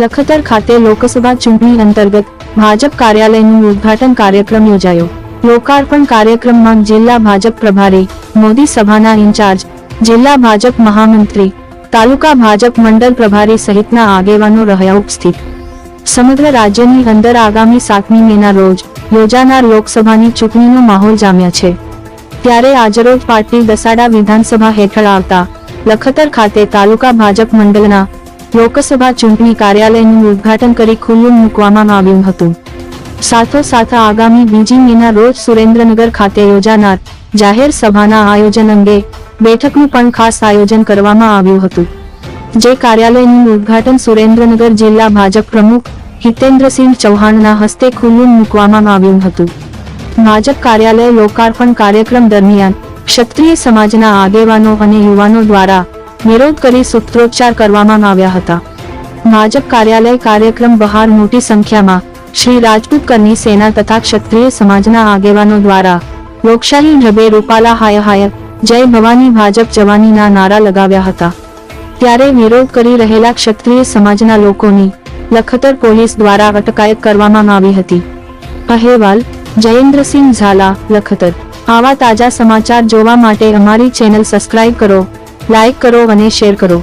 લખતર ખાતે લોકસભા ચૂંટણી અંતર્ગત ભાજપ કાર્યાલયનું ઉદ્ઘાટન કાર્યક્રમ યોજાયો. લોકાર્પણ કાર્યક્રમમાં જિલ્લા ભાજપ પ્રભારી મોદી સભાના ઇન્ચાર્જ, જિલ્લા ભાજપ મહામંત્રી, તાલુકા ભાજપ મંડળ પ્રભારી સહિતના આગેવાનો રહ્યા ઉપસ્થિત. સમગ્ર રાજ્યની અંદર આગામી સાતમી મેના રોજ યોજાનાર લોકસભાની ચૂંટણીનો માહોલ જામ્યા છે. ત્યારે આજરોજ પાર્ટી દસાડા વિધાનસભા હેઠળ આવતા લખતર ખાતે તાલુકા ભાજપ મંડળના લોકસભા ચૂંટણી કાર્યાલયનું ઉદ્ઘાટન કરી ખુલ્લું મૂકવામાં આવ્યું હતું. સાથોસાથ આગામી બીજી મેના રોજ સુરેન્દ્રનગર ખાતે યોજાનાર જાહેર સભાના આયોજન અંગે બેઠકનું પણ ખાસ આયોજન કરવામાં આવ્યું હતું. જે કાર્યાલયનું ઉદ્ઘાટન સુરેન્દ્રનગર જિલ્લા ભાજપ પ્રમુખ હિતેન્દ્રસિંહ ચૌહાણના હસ્તે ખુલ્લું મૂકવામાં આવ્યું હતું. ભાજપ કાર્યાલય લોકાર્પણ કાર્યક્રમ દરમિયાન ક્ષત્રિય સમાજના આગેવાનો અને યુવાનો દ્વારા વિરોધ કરી સૂત્રોચ્ચાર કરવામાં આવ્યા હતા. ભાજપ કાર્યાલય કાર્યક્રમ બહાર મોટી સંખ્યામાં શ્રી રાજપૂત કરની સેના તથા ક્ષત્રિય સમાજના આગેવાનો દ્વારા લોકશાહી ઢબે રૂપાલા હાય હાય, જય ભવાની ભાજપ જવાનીના નારા લગાવ્યા હતા. ત્યારે વિરોધ કરી રહેલા ક્ષત્રિય સમાજના લોકોની લખતર પોલીસ દ્વારા અટકાયત કરવામાં આવી હતી. અહેવાલ, જયેન્દ્રસિંહ ઝાલા, લખતર. આવા તાજા સમાચાર જોવા માટે અમારી ચેનલ સબસ્ક્રાઇબ કરો. લાઇક કરો અને શેર કરો.